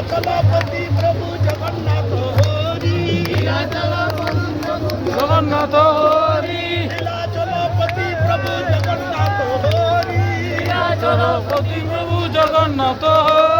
নীলাচলপতি প্রভু জগন্নাথ হরি। জগন্নাথ হরি। নীলাচলপতি প্রভু জগন্নাথ হরি। চরপতি প্রভু জগন্নাথ হরি।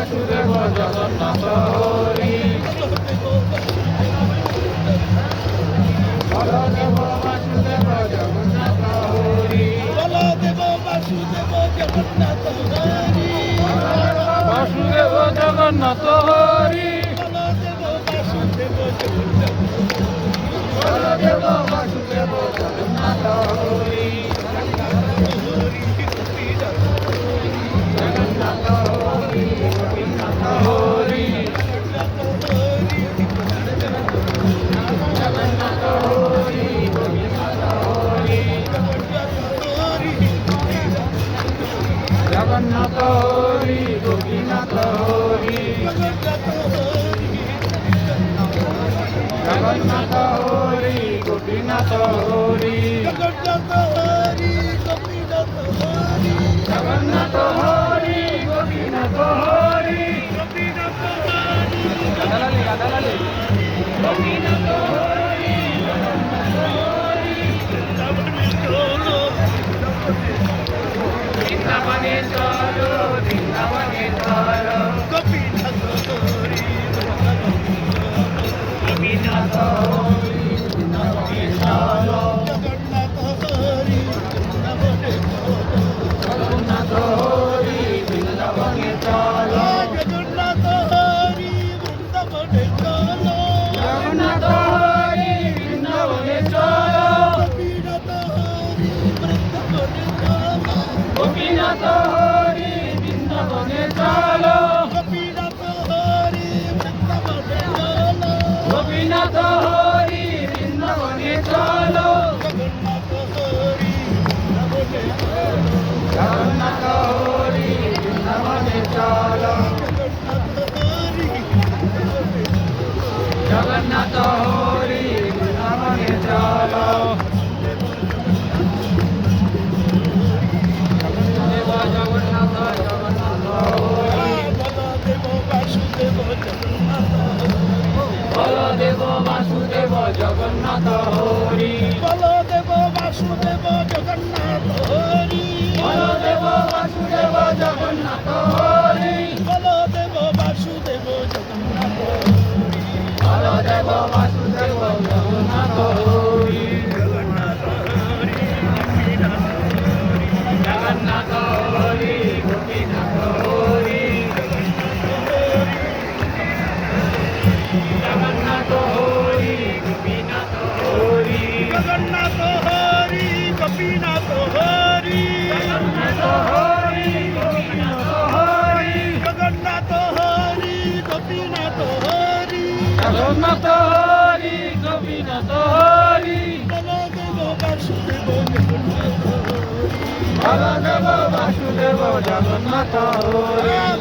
বাসুদেব জগন্নাথ হরি বাসুদেব জগন্নাথ জগন্নাথ হরি গোপীনাথ হরি জগন্নাথ হরি গোপীনাথ হরি গাদালালি গাদালালি গোপীনাথ হরি বৃন্দাবনে চলো বৃন্দাবনে চলো জগন্নাথ হরি গোপীনাথ হরি। জগন্নাথ হরি গোপীনাথ হরি। জগন্নাথ হরি গোপীনাথ হরি। জগন্নাথ হরি গোপীনাথ হরি। বাসুদেব জগন্নাথ বাসুদেব জগন্নাথ হরি।